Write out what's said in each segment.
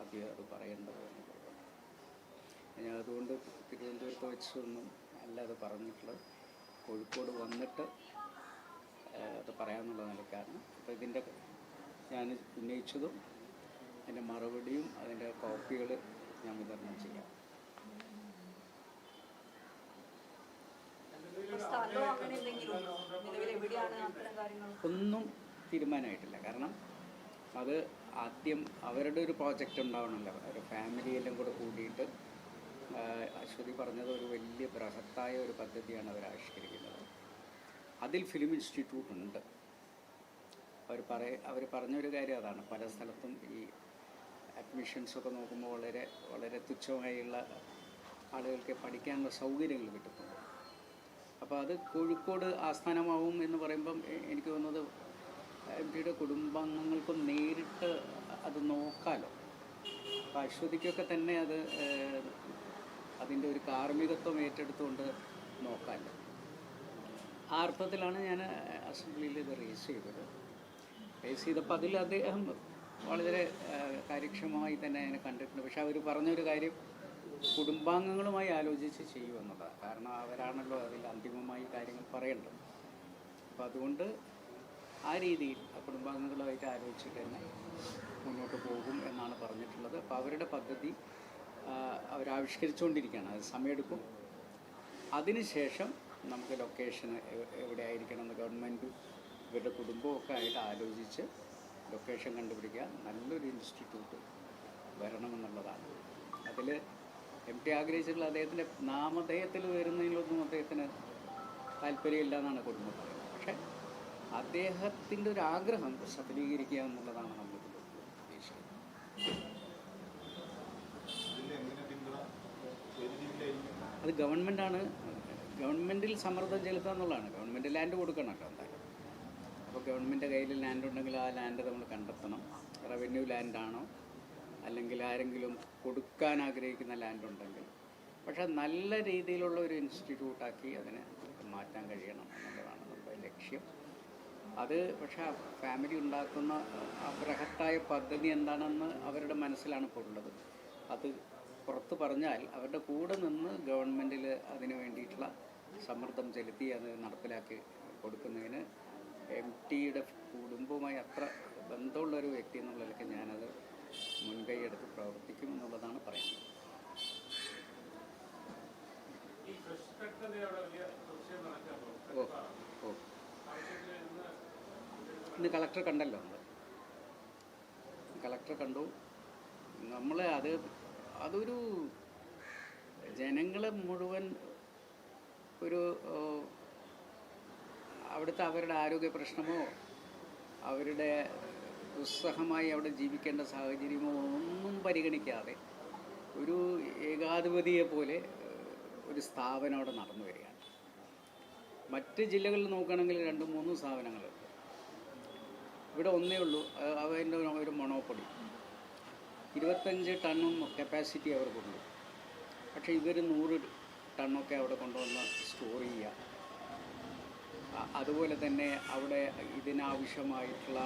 ആദ്യം അത് പറയേണ്ടത് ഞാൻ അതുകൊണ്ട് തിരുവനന്തപുരത്ത് വെച്ചൊന്നും അല്ല അത് പറഞ്ഞിട്ടുള്ളത്. കോഴിക്കോട് വന്നിട്ട് അത് പറയാമെന്നുള്ള നിലക്കാരണം അപ്പോൾ ഇതിന്റെ ഞാൻ ഉന്നയിച്ചതും അതിന്റെ മറുപടിയും അതിന്റെ കോപ്പികൾ ഞാൻ വിതരണം ചെയ്യാം. ഒന്നും തീരുമാനമായിട്ടില്ല. കാരണം അത് ആദ്യം അവരുടെ ഒരു പ്രോജക്റ്റ് ഉണ്ടാവണമല്ലോ ഒരു ഫാമിലിയെല്ലാം കൂടെ കൂടിയിട്ട് അശ്വതി പറഞ്ഞത് ഒരു വലിയ ബൃഹത്തായ ഒരു പദ്ധതിയാണ് അവർ ആവിഷ്കരിക്കുന്നത്. അതിൽ ഫിലിം ഇൻസ്റ്റിറ്റ്യൂട്ട് ഉണ്ട്. അവർ പറയ അവർ പറഞ്ഞൊരു കാര്യം അതാണ്. പല സ്ഥലത്തും ഈ അഡ്മിഷൻസ് ഒക്കെ നോക്കുമ്പോൾ വളരെ വളരെ തുച്ഛമായുള്ള ആളുകൾക്ക് പഠിക്കാനുള്ള സൗകര്യങ്ങൾ കിട്ടുന്നുണ്ട് അപ്പോൾ അത് കോഴിക്കോട് ആസ്ഥാനമാവും എന്ന് പറയുമ്പം എനിക്ക് തോന്നുന്നത് എം പിയുടെ കുടുംബാംഗങ്ങൾക്കും നേരിട്ട് അത് നോക്കാലോ. അപ്പം അശ്വതിക്കൊക്കെ തന്നെ അത് അതിന്റെ ഒരു കാർമ്മികത്വം ഏറ്റെടുത്തുകൊണ്ട് നോക്കാമല്ലോ ആ അർത്ഥത്തിലാണ് ഞാൻ അസംബ്ലിയിൽ ഇത് റേസ് ചെയ്തത്. റേസ് ചെയ്തപ്പോൾ അതിൽ അദ്ദേഹം വളരെ കാര്യക്ഷമമായി തന്നെ അതിനെ കണ്ടിട്ടുണ്ട്. പക്ഷെ അവർ പറഞ്ഞൊരു കാര്യം കുടുംബാംഗങ്ങളുമായി ആലോചിച്ച് ചെയ്യുമെന്നതാണ്. കാരണം അവരാണല്ലോ അതിൽ അന്തിമമായി കാര്യങ്ങൾ പറയേണ്ടത്. അപ്പോൾ അതുകൊണ്ട് ആ രീതിയിൽ കുടുംബാംഗങ്ങളുമായിട്ട് ആലോചിച്ചിട്ട് തന്നെ മുന്നോട്ട് പോകും എന്നാണ് പറഞ്ഞിട്ടുള്ളത്. അപ്പോൾ അവരുടെ പദ്ധതി അവരാവിഷ്കരിച്ചുകൊണ്ടിരിക്കുകയാണ് അത് സമയമെടുക്കും. അതിനുശേഷം നമുക്ക് ലൊക്കേഷൻ എവിടെ ആയിരിക്കണം എന്ന് ഗവൺമെന്റ് ഇവരുടെ കുടുംബമൊക്കെ ആയിട്ട് ആലോചിച്ച് ലൊക്കേഷൻ കണ്ടുപിടിക്കുക. നല്ലൊരു ഇൻസ്റ്റിറ്റ്യൂട്ട് വരണമെന്നുള്ളതാണ്. അതിൽ എം ടി ആഗ്രഹിച്ചിട്ടുള്ള അദ്ദേഹത്തിന്റെ നാമധേയത്തിൽ വരുന്നതിലൊന്നും അദ്ദേഹത്തിന് താല്പര്യമില്ല എന്നാണ് കുടുംബം അദ്ദേഹത്തിന്റെ ഒരു ആഗ്രഹം സഫലീകരിക്കുക എന്നുള്ളതാണ് നമ്മൾ ഉദ്ദേശിക്കുന്നത് അത് ഗവൺമെന്റാണ് ഗവൺമെന്റിൽ സമ്മർദ്ദം ചെലുത്തുക എന്നുള്ളതാണ്. ഗവൺമെന്റ് ലാൻഡ് കൊടുക്കണം എന്തായാലും. അപ്പോൾ ഗവൺമെന്റ് കയ്യിൽ ലാൻഡ് ഉണ്ടെങ്കിൽ ആ ലാൻഡ് നമ്മൾ കണ്ടെത്തണം. റവന്യൂ ലാൻഡാണോ? അല്ലെങ്കിൽ ആരെങ്കിലും കൊടുക്കാൻ ആഗ്രഹിക്കുന്ന ലാൻഡ് ഉണ്ടെങ്കിൽ. പക്ഷേ നല്ല രീതിയിലുള്ള ഒരു ഇൻസ്റ്റിറ്റ്യൂട്ടാക്കി അതിനെ മാറ്റാൻ കഴിയണം എന്നുള്ളതാണ് നമ്മുടെ ലക്ഷ്യം. അത് പക്ഷേ ഫാമിലി ഉണ്ടാക്കുന്ന ബൃഹത്തായ പദ്ധതി എന്താണെന്ന് അവരുടെ മനസ്സിലാണ് ഇപ്പോൾ ഉള്ളത് അത് പുറത്ത് പറഞ്ഞാൽ അവരുടെ കൂടെ നിന്ന് ഗവൺമെന്റിൽ അതിന് വേണ്ടിയിട്ടുള്ള സമ്മർദ്ദം ചെലുത്തി അത് നടപ്പിലാക്കി കൊടുക്കുന്നതിന് എം ടിയുടെ കുടുംബവുമായി അത്ര ബന്ധമുള്ള ഒരു വ്യക്തി എന്നുള്ള നിലയ്ക്ക് ഞാനത് മുൻകൈ എടുത്ത് പ്രവർത്തിക്കും എന്നുള്ളതാണ് പറയുന്നത്. ഈ ഓ ഇന്ന് കളക്ടർ കണ്ടല്ലോ നമ്മൾ കളക്ടർ കണ്ടു. നമ്മൾ അത് അതൊരു ജനങ്ങളെ മുഴുവൻ ഒരു അവിടുത്തെ അവരുടെ ആരോഗ്യ പ്രശ്നമോ അവരുടെ ദുസ്സഹമായി അവിടെ ജീവിക്കേണ്ട സാഹചര്യമോ ഒന്നും പരിഗണിക്കാതെ ഒരു ഏകാധിപതിയെ പോലെ ഒരു സ്ഥാപനം അവിടെ നടന്നു വരികയാണ്. മറ്റ് ജില്ലകളിൽ നോക്കുകയാണെങ്കിൽ രണ്ടും മൂന്നും സ്ഥാപനങ്ങളുണ്ട്. ഇവിടെ ഒന്നേ ഉള്ളൂ. അതിന്റെ ഒരു- ഒരു മൊണോപ്പൊളി ഇരുപത്തഞ്ച് ടണ്ണും കപ്പാസിറ്റി അവർക്കുണ്ട് പക്ഷേ ഇവർ നൂറ് ടണ്ണൊക്കെ അവിടെ കൊണ്ടുവന്ന് സ്റ്റോർ ചെയ്യുക അതുപോലെ തന്നെ അവിടെ ഇതിനാവശ്യമായിട്ടുള്ള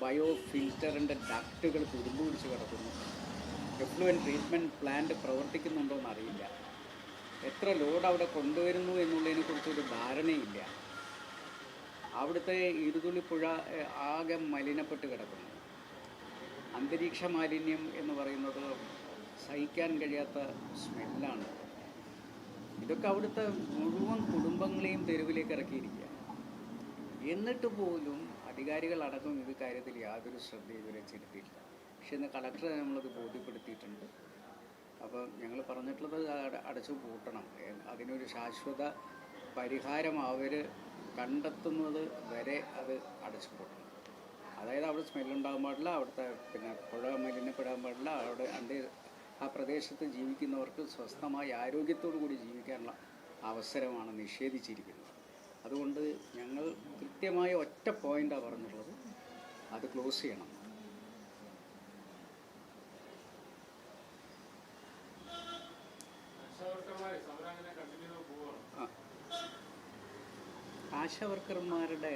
ബയോ ഫിൽറ്ററിന്റെ ഡക്റ്റുകൾ തുരുമ്പ് പിടിച്ച് കിടക്കുന്നു. എഫ്ലുവൻ ട്രീറ്റ്മെന്റ് പ്ലാന്റ് പ്രവർത്തിക്കുന്നുണ്ടോ എന്നറിയില്ല എത്ര ലോഡ് അവിടെ കൊണ്ടുവരുന്നു എന്നുള്ളതിനെക്കുറിച്ചൊരു ധാരണയില്ല. അവിടുത്തെ ഇരുതുള്ളിപ്പുഴ പുഴ ആകെ മലിനപ്പെട്ട് കിടക്കുന്നു. അന്തരീക്ഷ മാലിന്യം എന്ന് പറയുന്നത് സഹിക്കാൻ കഴിയാത്ത സ്മെല്ലാണ്. ഇതൊക്കെ അവിടുത്തെ മുഴുവൻ കുടുംബങ്ങളെയും തെരുവിലേക്ക് ഇറക്കിയിരിക്കുക എന്നിട്ട് പോലും അധികാരികൾ അധികാരികളടക്കം ഇത് കാര്യത്തിൽ യാതൊരു ശ്രദ്ധയും ഇതുവരെ ചെലുത്തിയില്ല പക്ഷേ ഇന്ന് കളക്ടറെ നമ്മളത് ബോധ്യപ്പെടുത്തിയിട്ടുണ്ട്. അപ്പം ഞങ്ങൾ പറഞ്ഞിട്ടുള്ളത് അട- അടച്ചു പൂട്ടണം. അതിനൊരു ശാശ്വത പരിഹാരം അവർ കണ്ടെത്തുന്നത് വരെ അത് അടച്ചു പൊട്ടണം അതായത് അവിടെ സ്മെല്ലുണ്ടാകാൻ പാടില്ല അവിടുത്തെ പിന്നെ പുഴ മലിനപ്പെടാൻ പാടില്ല അവിടെ അതിന്റെ ആ പ്രദേശത്ത് ജീവിക്കുന്നവർക്ക് സ്വസ്ഥമായി ആരോഗ്യത്തോടു കൂടി ജീവിക്കാനുള്ള അവസരമാണ് നിഷേധിച്ചിരിക്കുന്നത്. അതുകൊണ്ട് ഞങ്ങൾ കൃത്യമായ ഒറ്റ പോയിന്റാണ് പറഞ്ഞിട്ടുള്ളത്. അത് ക്ലോസ് ചെയ്യണം ആ. ആശാ വർക്കർമാരുടെ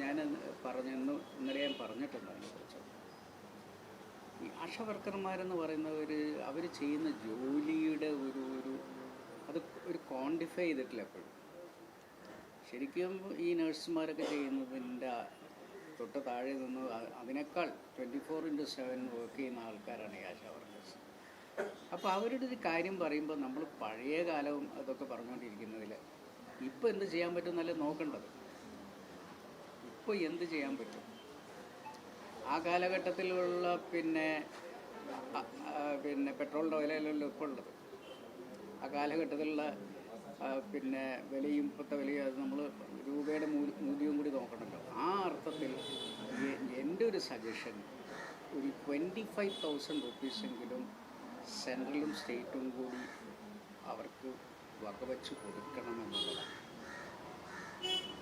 ഞാൻ പറഞ്ഞെന്ന് ഇന്നലെ ഞാൻ പറഞ്ഞിട്ടുണ്ട് അതിനെക്കുറിച്ച് ഈ ആശാവർക്കർമാരെന്ന് പറയുന്നവർ അവർ ചെയ്യുന്ന ജോലിയുടെ ഒരു ഒരു അത് ഒരു ക്വാണ്ടിഫൈ ചെയ്തിട്ടില്ല എപ്പോഴും. ശരിക്കും ഈ നഴ്സുമാരൊക്കെ ചെയ്യുന്നതിന്റെ തൊട്ട് താഴെ നിന്ന് അതിനേക്കാൾ twenty four into seven work ചെയ്യുന്ന ആൾക്കാരാണ് ഈ ആശാ വർക്കേഴ്സ് അപ്പോൾ അവരുടെ ഒരു കാര്യം പറയുമ്പോൾ നമ്മൾ പഴയ കാലവും അതൊക്കെ പറഞ്ഞുകൊണ്ടിരിക്കുന്നതിൽ ഇപ്പോൾ എന്ത് ചെയ്യാൻ പറ്റും എന്നല്ലേ നോക്കേണ്ടത്? ഇപ്പോൾ എന്ത് ചെയ്യാൻ പറ്റും? ആ കാലഘട്ടത്തിലുള്ള പിന്നെ പിന്നെ പെട്രോളിന്റെ വിലയിലല്ലോ ഇപ്പോൾ ഉള്ളത്. ആ കാലഘട്ടത്തിലുള്ള പിന്നെ വിലയും ഇപ്പോഴത്തെ വിലയും അത് നമ്മൾ രൂപയുടെ മൂല്യ മൂല്യവും കൂടി നോക്കണമല്ലോ ആ അർത്ഥത്തിൽ എന്റെ ഒരു സജഷൻ ഒരു ട്വന്റി ഫൈവ് തൗസൻഡ് റുപ്പീസെങ്കിലും സെൻട്രലും സ്റ്റേറ്റും കൂടി അവർക്ക് വകവെച്ച് കൊടുക്കണമെന്നുള്ളതാണ്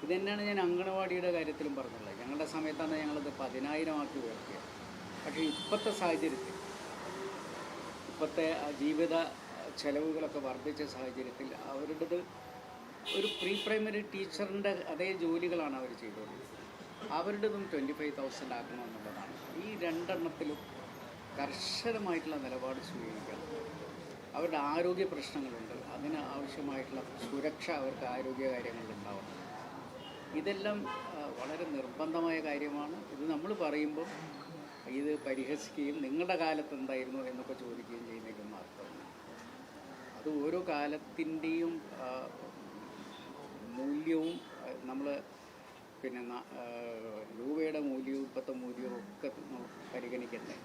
ഇതന്നെയാണ് ഞാൻ അങ്കണവാടിയുടെ കാര്യത്തിലും പറഞ്ഞുള്ളത് ഞങ്ങളുടെ സമയത്താണ് ഞങ്ങളത് പതിനായിരം ആക്കി ഉയർത്തിയത്. പക്ഷേ ഇപ്പോഴത്തെ സാഹചര്യത്തിൽ ഇപ്പോഴത്തെ ജീവിത ചെലവുകളൊക്കെ വർദ്ധിച്ച സാഹചര്യത്തിൽ അവരുടേത് ഒരു പ്രീ പ്രൈമറി ടീച്ചറിന്റെ അതേ ജോലികളാണ് അവർ ചെയ്തുകൊണ്ടത് അവരുടേതും ട്വന്റി ഫൈവ് തൗസൻഡ് ആക്കണമെന്നുള്ളതാണ് ഈ രണ്ടെണ്ണത്തിലും കർശനമായിട്ടുള്ള നിലപാട് സ്വീകരിക്കണം. അവരുടെ ആരോഗ്യ പ്രശ്നങ്ങളുണ്ട്. അതിന് ആവശ്യമായിട്ടുള്ള സുരക്ഷ അവർക്ക് ആരോഗ്യ കാര്യങ്ങളിൽ ഉണ്ടാവണം ഇതെല്ലാം വളരെ നിർബന്ധമായ കാര്യമാണ്. ഇത് നമ്മൾ പറയുമ്പോൾ ഇത് പരിഹസിക്കുകയും നിങ്ങളുടെ കാലത്ത് എന്തായിരുന്നു എന്നൊക്കെ ചോദിക്കുകയും ചെയ്യുന്നതിലൊന്നും അർത്ഥമില്ല അത് ഓരോ കാലത്തിന്റെയും മൂല്യവും നമ്മൾ പിന്നെ രൂപയുടെ മൂല്യവും ഇപ്പോഴത്തെ മൂല്യവും ഒക്കെ പരിഗണിക്കണ്ടേ?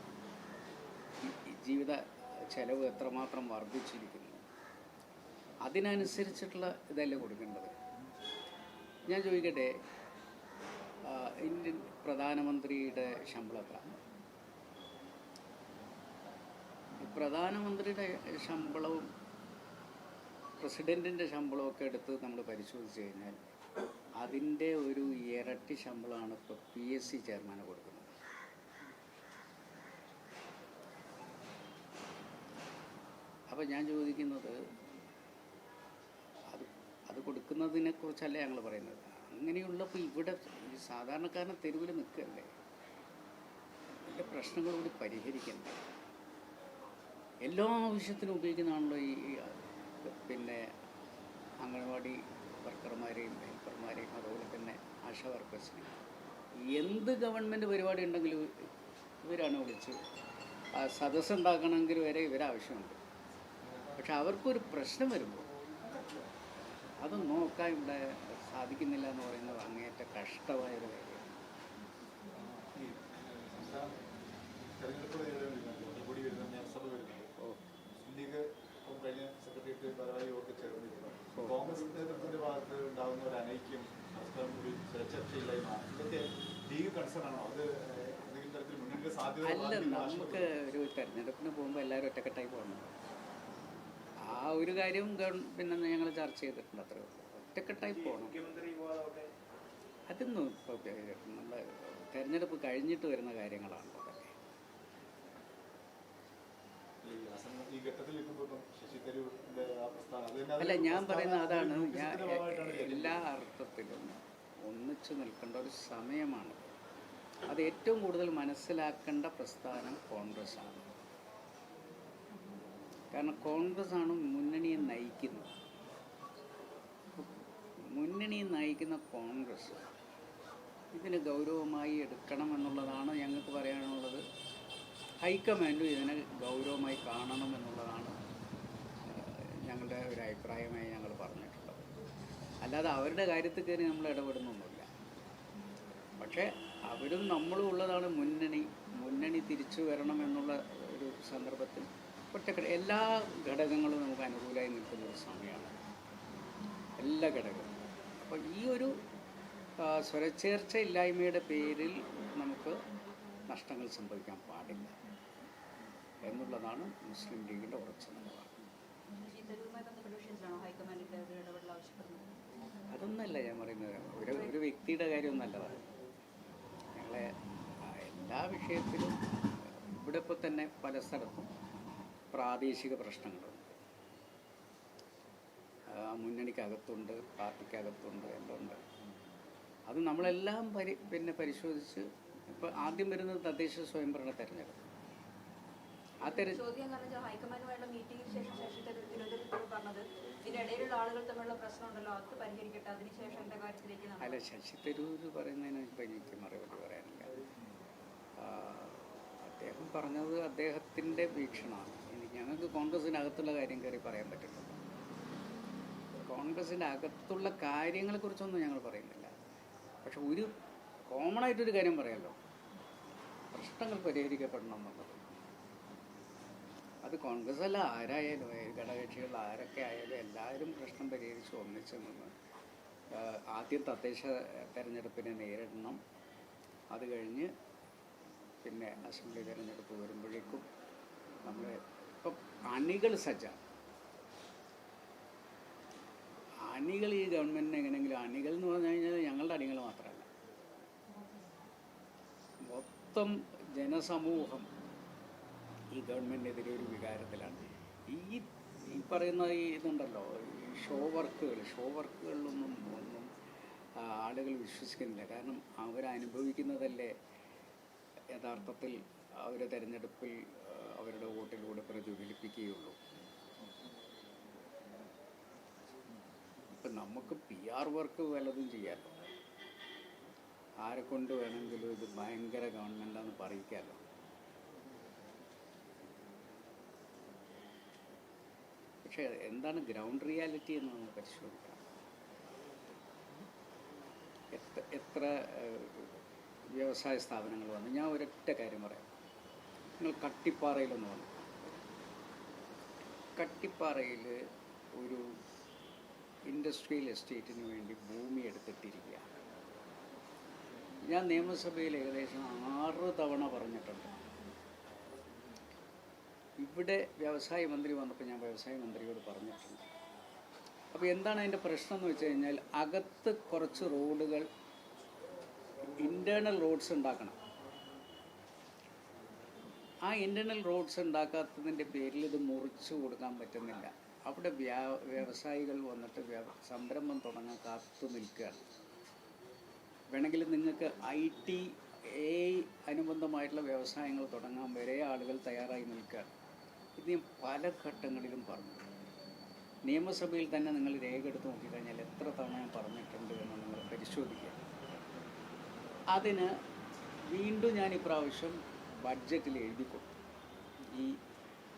ജീവിത ചെലവ് എത്രമാത്രം വർദ്ധിച്ചിരിക്കുന്നു? അതിനനുസരിച്ചിട്ടുള്ള ഇതല്ലേ കൊടുക്കേണ്ടത്? ഞാൻ ചോദിക്കട്ടെ ഇന്ത്യൻ പ്രധാനമന്ത്രിയുടെ ശമ്പളം എത്ര പ്രധാനമന്ത്രിയുടെ ശമ്പളവും പ്രസിഡന്റിന്റെ ശമ്പളമൊക്കെ എടുത്ത് നമ്മൾ പരിശോധിച്ച് കഴിഞ്ഞാൽ അതിന്റെ ഒരു ഇരട്ടി ശമ്പളമാണ് ഇപ്പോൾ പി എസ് സി ചെയർമാന് കൊടുക്കുന്നത്. അപ്പോൾ ഞാൻ ചോദിക്കുന്നത് അത് കൊടുക്കുന്നതിനെ കുറിച്ചല്ല ഞങ്ങൾ പറയുന്നത്. അങ്ങനെയുള്ളപ്പോൾ ഇവിടെ സാധാരണക്കാരനെ തെരുവിൽ നിൽക്കല്ലേ എന്റെ പ്രശ്നങ്ങൾ കൂടി പരിഹരിക്കണ്ടേ? എല്ലാ ആവശ്യത്തിനും ഉപയോഗിക്കുന്നതാണല്ലോ ഈ പിന്നെ അംഗൻവാടി വർക്കർമാരെയും ഹെൽപ്പർമാരെയും അതുപോലെ തന്നെ ആശ വർക്കേഴ്സിനെയും. എന്ത് ഗവൺമെന്റ് പരിപാടി ഉണ്ടെങ്കിലും ഇവരാണ് വിളിച്ച് സദസ്സുണ്ടാക്കണമെങ്കിൽ വരെ ഇവരാവശ്യമുണ്ട്. പക്ഷെ അവർക്കൊരു പ്രശ്നം വരുമ്പോൾ അത് നോക്കാൻ ഇവിടെ സാധിക്കുന്നില്ല എന്ന് പറയുന്നത് അങ്ങേറ്റ കഷ്ടമായ ഒരു കാര്യമാണ് കഴിഞ്ഞ സെക്രട്ടേറിയറ്റ്. കോൺഗ്രസ് നേതൃത്വത്തിന്റെ ഭാഗത്ത് ഉണ്ടാകുന്ന അനൈക്യം പരസ്പരം കൂടി ചർച്ചയില്ലായ്മ ഇതൊക്കെ ലീഗ് കൺസേൺ ആണോ അത് എന്തെങ്കിലും തരത്തിൽ മുന്നണിയുടെ സാധ്യത അല്ല നമുക്ക് ഒരു തെരഞ്ഞെടുപ്പിന് പോകുമ്പോൾ എല്ലാവരും ഒറ്റക്കെട്ടായി പോകണം ആ ഒരു കാര്യം പിന്നെ ഞങ്ങൾ ചർച്ച ചെയ്തിട്ടുണ്ട് അത്രേ ഉള്ളൂ. ഒറ്റക്കെട്ടായി പോകണം അതൊന്നും ഇപ്പോൾ നമ്മുടെ തെരഞ്ഞെടുപ്പ് കഴിഞ്ഞിട്ട് വരുന്ന കാര്യങ്ങളാണ് അതൊക്കെ ഈ അസം- ഈ ഘട്ടത്തിൽ നിൽക്കുമ്പോൾ ഇപ്പം ആ പ്രസ്ഥാനം അല്ല ഞാൻ പറയുന്നത് അതാണ് ഞാൻ. എല്ലാ അർത്ഥത്തിലും ഒന്നിച്ചു നിൽക്കേണ്ട ഒരു സമയമാണ്. അത് ഏറ്റവും കൂടുതൽ മനസ്സിലാക്കേണ്ട പ്രസ്ഥാനം കോൺഗ്രസ് ആണ് കാരണം കോൺഗ്രസ് ആണ് മുന്നണിയെ നയിക്കുന്നത്. മുന്നണിയെ നയിക്കുന്ന കോൺഗ്രസ് ഇതിന് ഗൗരവമായി എടുക്കണം എന്നുള്ളതാണ് ഞങ്ങൾക്ക് പറയാനുള്ളത്. ഹൈക്കമാൻഡും ഇതിനെ ഗൗരവമായി കാണണം എന്നുള്ളതാണ് ഞങ്ങളുടെ ഒരു അഭിപ്രായമായി ഞങ്ങൾ പറഞ്ഞിട്ടുള്ളത്. അല്ലാതെ അവരുടെ കാര്യത്തിൽ കയറി നമ്മൾ ഇടപെടുന്നൊന്നുമില്ല. പക്ഷേ അവരും നമ്മളും ഉള്ളതാണ് മുന്നണി. മുന്നണി തിരിച്ചു വരണം എന്നുള്ള ഒരു സന്ദർഭത്തിൽ ഒറ്റക്കെട്ട് എല്ലാ ഘടകങ്ങളും നമുക്ക് അനുകൂലമായി നിൽക്കുന്ന ഒരു സമയമാണ്. എല്ലാ ഘടകങ്ങളും. അപ്പോൾ ഈ ഒരു സ്വരച്ചേർച്ച ഇല്ലായ്മയുടെ പേരിൽ നമുക്ക് നഷ്ടങ്ങൾ സംഭവിക്കാൻ പാടില്ല എന്നുള്ളതാണ് മുസ്ലിം ലീഗിന്റെ ഉറച്ച നിലപാട്. അതൊന്നല്ല ഞാൻ പറയുന്നത്. ഒരു ഒരു വ്യക്തിയുടെ കാര്യമൊന്നല്ല ഞങ്ങളെ എല്ലാ വിഷയത്തിലും ഇവിടെ ഇപ്പോൾ തന്നെ പല സ്ഥലത്തും പ്രാദേശിക പ്രശ്നങ്ങളുണ്ട് മുന്നണിക്കകത്തുണ്ട് പാർട്ടിക്കകത്തുണ്ട് എന്തുണ്ട്. അത് നമ്മളെല്ലാം പരി പിന്നെ പരിശോധിച്ച് ഇപ്പോൾ ആദ്യം വരുന്നത് തദ്ദേശ സ്വയംഭരണ തെരഞ്ഞെടുപ്പ്. ആ ചോദ്യം എന്ന് പറഞ്ഞാൽ ഹൈക്കമാൻഡുമായുള്ള മീറ്റിംഗിന് ശേഷം ശശി തരൂർ തിരുവനന്തപുരത്ത് പറഞ്ഞത് ഇതിന്റെ ഇടയിലുള്ള ആളുകൾ തമ്മിലുള്ള പ്രശ്നമുണ്ടല്ലോ അത് പരിഹരിക്കട്ടെ അതിനുശേഷം എന്റെ കാര്യത്തിലേക്ക് അല്ല ശശി തരൂർ പറയുന്നതിന് ഇപ്പം എനിക്ക് മറുപടി പറയാനില്ല. അദ്ദേഹം പറഞ്ഞത് അദ്ദേഹത്തിന്റെ വീക്ഷണമാണ്. ഞങ്ങൾക്ക് കോൺഗ്രസിനകത്തുള്ള കാര്യം കയറി പറയാൻ പറ്റില്ല കോൺഗ്രസിന്റെ അകത്തുള്ള കാര്യങ്ങളെക്കുറിച്ചൊന്നും ഞങ്ങൾ പറയുന്നില്ല. പക്ഷെ ഒരു കോമൺ ആയിട്ടൊരു കാര്യം പറയാമല്ലോ പ്രശ്നങ്ങൾ പരിഹരിക്കപ്പെടണം എന്നുള്ളത്. അത് കോൺഗ്രസ് അല്ല ആരായാലും ഘടകകക്ഷികൾ ആരൊക്കെ ആയാലും എല്ലാവരും പ്രശ്നം പരിഹരിച്ച് ഒന്നിച്ചു നിന്ന് ആദ്യം തദ്ദേശ തെരഞ്ഞെടുപ്പിനെ നേരിടണം. അത് കഴിഞ്ഞ് പിന്നെ അസംബ്ലി തെരഞ്ഞെടുപ്പ് വരുമ്പോഴേക്കും നമ്മൾ ഇപ്പം അണികൾ സജ്ജ. അണികൾ ഈ ഗവൺമെന്റിന് എങ്ങനെയെങ്കിലും അണികൾ എന്ന് പറഞ്ഞു കഴിഞ്ഞാൽ ഞങ്ങളുടെ അണികൾ മാത്രമല്ല. മൊത്തം ജനസമൂഹം ഈ ഗവൺമെന്റിനെതിരെ ഒരു വികാരത്തിലാണ്. ഈ ഈ പറയുന്ന ഈ ഇതുണ്ടല്ലോ ഈ ഷോ വർക്കുകൾ ഷോ വർക്കുകളിലൊന്നും ഒന്നും ആളുകൾ വിശ്വസിക്കുന്നില്ല. കാരണം അവരനുഭവിക്കുന്നതല്ലേ യഥാർത്ഥത്തിൽ അവർ തിരഞ്ഞെടുപ്പിൽ അവരുടെ വോട്ടിലൂടെ പ്രതിഫലിപ്പിക്കുകയുള്ളൂ ഇപ്പം നമുക്ക് പി ആർ വർക്ക് വല്ലതും ചെയ്യാമല്ലോ ആരെ കൊണ്ട് വേണമെങ്കിലും ഇത് ഭയങ്കര ഗവൺമെന്റാന്ന് പറയിക്കാമല്ലോ പക്ഷേ എന്താണ് ഗ്രൗണ്ട് റിയാലിറ്റി എന്ന് നമ്മൾ പരിശോധിക്കണം എത്ര എത്ര വ്യവസായ സ്ഥാപനങ്ങൾ വന്നു? ഞാൻ ഒരൊറ്റ കാര്യം പറയാം. നിങ്ങൾ കട്ടിപ്പാറയിലൊന്ന് വന്നു കട്ടിപ്പാറയിൽ ഒരു ഇൻഡസ്ട്രിയൽ എസ്റ്റേറ്റിന് വേണ്ടി ഭൂമി എടുത്തിട്ടിരിക്കുക ഞാൻ നിയമസഭയിൽ ഏകദേശം ആറ് തവണ പറഞ്ഞിട്ടുണ്ട്. ഇവിടെ വ്യവസായ മന്ത്രി വന്നപ്പോൾ ഞാൻ വ്യവസായ മന്ത്രിയോട് പറഞ്ഞിട്ടുണ്ട്. അപ്പോൾ എന്താണ് അതിന്റെ പ്രശ്നം എന്ന് വെച്ച് കഴിഞ്ഞാൽ അകത്ത് കുറച്ച് റോഡുകൾ ഇന്റേർണൽ റോഡ്സ് ഉണ്ടാക്കണം. ആ ഇന്റേർണൽ റോഡ്സ് ഉണ്ടാക്കാത്തതിന്റെ പേരിൽ ഇത് മുറിച്ചു കൊടുക്കാൻ പറ്റുന്നില്ല. അവിടെ വ്യാ വ്യവസായികൾ വന്നിട്ട് സംരംഭം തുടങ്ങാൻ കാത്തു നിൽക്കുകയാണ്. വേണമെങ്കിൽ നിങ്ങൾക്ക് ഐ ടി എ അനുബന്ധമായിട്ടുള്ള വ്യവസായങ്ങൾ തുടങ്ങാൻ വരെ ആളുകൾ തയ്യാറായി നിൽക്കുകയാണ്. ഇത് ഞാൻ പല ഘട്ടങ്ങളിലും പറഞ്ഞു. നിയമസഭയിൽ തന്നെ നിങ്ങൾ രേഖ എടുത്ത് നോക്കിക്കഴിഞ്ഞാൽ എത്ര തവണ ഞാൻ പറഞ്ഞിട്ടുണ്ട് എന്ന് നിങ്ങൾ പരിശോധിക്കുക. അതിന് വീണ്ടും ഞാൻ ഇപ്രാവശ്യം ബഡ്ജറ്റിൽ എഴുതി കൊടുത്തു ഈ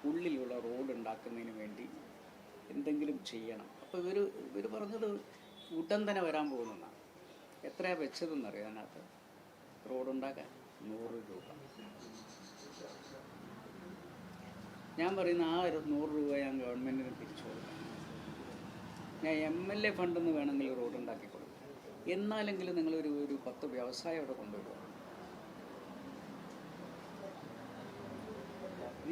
ഉള്ളിലുള്ള റോഡ് ഉണ്ടാക്കുന്നതിന് വേണ്ടി എന്തെങ്കിലും ചെയ്യണം. അപ്പോൾ ഇവർ ഇവർ പറഞ്ഞത് ഉടൻ തന്നെ വരാൻ പോകുന്നതാണ് എത്രയാണ് വെച്ചതെന്നറിയാം അതിനകത്ത്? റോഡ് ഉണ്ടാക്കാൻ നൂറ് രൂപ. ഞാൻ പറയുന്ന ആ ഒരു നൂറ് രൂപ ഞാൻ ഗവൺമെന്റിന് തിരിച്ചു കൊടുക്കാം. ഞാൻ എം എൽ എ ഫണ്ടെന്ന് വേണമെങ്കിൽ റോഡ് ഉണ്ടാക്കി കൊടുക്കും എന്നാലെങ്കിലും നിങ്ങളൊരു ഒരു പത്ത് വ്യവസായം അവിടെ കൊണ്ടുവരിക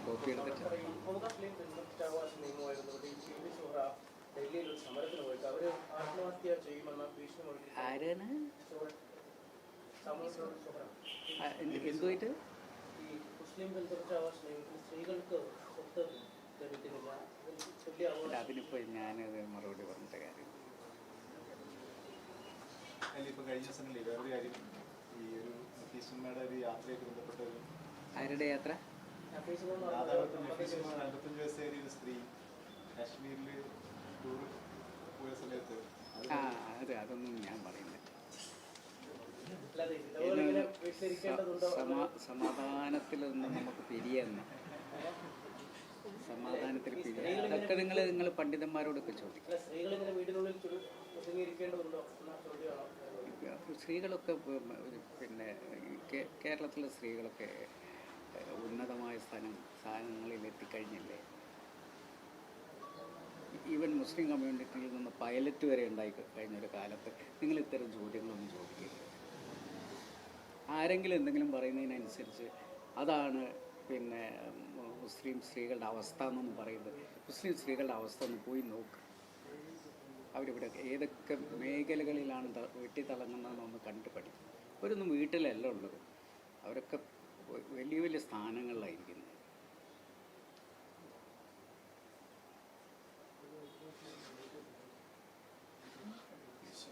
ഭീഷണി എടുത്തിട്ട് ആരാണ്? എന്തുമായിട്ട് ഈ മുസ്ലിം പെൺകുറ്റാവകാശ നിയമത്തിൽ സ്ത്രീകൾക്ക് സ്വത്ത് ലഭിക്കുന്നില്ല അതിൽ തുല്യ അല്ല അവകാശം അതിനിപ്പോൾ ഞാനത് മറുപടി പറഞ്ഞിട്ട കാര്യം അല്ല ഇപ്പൊ കഴിഞ്ഞ ദിവസങ്ങളിൽ വേറൊരു കാര്യം ഈ ഒരു ബന്ധപ്പെട്ട ഒരു ആരുടെ യാത്ര? ഒരു സ്ത്രീ കാശ്മീരിൽ ടൂർ പോയ സമയത്ത് അത് ആ അത് അതൊന്നും ഞാൻ പറയുന്നില്ല. സമാധാനത്തിലൊന്നും നമുക്ക് പിരിയെന്ന് സമാധാനത്തിൽ പിരിയ അതൊക്കെ നിങ്ങൾ നിങ്ങൾ പണ്ഡിതന്മാരോടൊക്കെ ചോദിക്കും. സ്ത്രീകളൊക്കെ പിന്നെ കേരളത്തിലെ സ്ത്രീകളൊക്കെ ഉന്നതമായ സ്ഥാനം സ്ഥാനങ്ങളിൽ എത്തിക്കഴിഞ്ഞില്ലേ ഈവൻ മുസ്ലിം കമ്മ്യൂണിറ്റിയിൽ നിന്ന് പൈലറ്റ് വരെ ഉണ്ടായി കഴിഞ്ഞൊരു കാലത്ത് നിങ്ങൾ ഇത്തരം ചോദ്യങ്ങളൊന്നും ചോദിക്കില്ല ആരെങ്കിലും എന്തെങ്കിലും പറയുന്നതിനനുസരിച്ച് അതാണ് പിന്നെ മുസ്ലിം സ്ത്രീകളുടെ അവസ്ഥ എന്നൊന്നും പറയുന്നത്. മുസ്ലിം സ്ത്രീകളുടെ അവസ്ഥ ഒന്ന് പോയി നോക്ക്. അവരിവിടെ ഏതൊക്കെ മേഖലകളിലാണ് വെട്ടി വെട്ടിത്തിളങ്ങുന്നതെന്നൊന്ന് കണ്ടു പഠിക്കും അവരൊന്നും വീട്ടിലല്ല ഉള്ളത്. അവരൊക്കെ വലിയ വലിയ സ്ഥാനങ്ങളിലായിരിക്കുന്നത്.